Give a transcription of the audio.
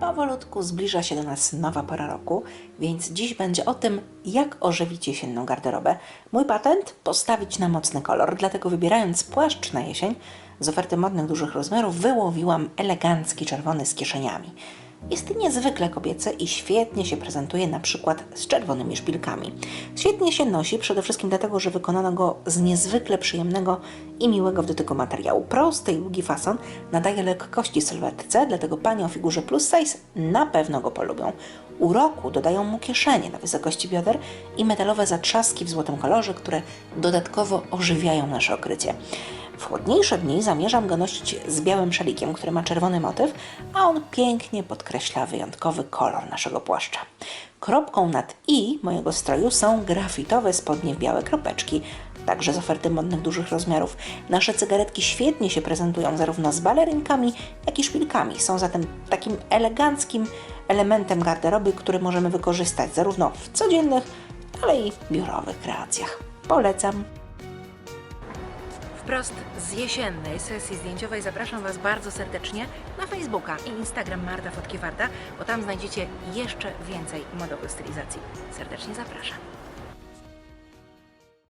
Powolutku zbliża się do nas nowa pora roku, więc dziś będzie o tym, jak ożywić jesienną garderobę. Mój patent? Postawić na mocny kolor, dlatego wybierając płaszcz na jesień z oferty modnych dużych rozmiarów wyłowiłam elegancki czerwony z kieszeniami. Jest niezwykle kobiecy i świetnie się prezentuje na przykład z czerwonymi szpilkami. Świetnie się nosi przede wszystkim dlatego, że wykonano go z niezwykle przyjemnego i miłego w dotyku materiału. Prosty i długi fason nadaje lekkości sylwetce, dlatego panie o figurze plus size na pewno go polubią. Uroku dodają mu kieszenie na wysokości bioder i metalowe zatrzaski w złotym kolorze, które dodatkowo ożywiają nasze okrycie. W chłodniejsze dni zamierzam go nosić z białym szalikiem, który ma czerwony motyw, a on pięknie podkreśla wyjątkowy kolor naszego płaszcza. Kropką nad i mojego stroju są grafitowe spodnie w białe kropeczki, także z oferty modnych dużych rozmiarów. Nasze cygaretki świetnie się prezentują zarówno z balerinkami, jak i szpilkami. Są zatem takim eleganckim elementem garderoby, który możemy wykorzystać zarówno w codziennych, ale i biurowych kreacjach. Polecam. Wprost z jesiennej sesji zdjęciowej zapraszam Was bardzo serdecznie na Facebooka i Instagram Marta Fotki Warta, bo tam znajdziecie jeszcze więcej modowych stylizacji. Serdecznie zapraszam.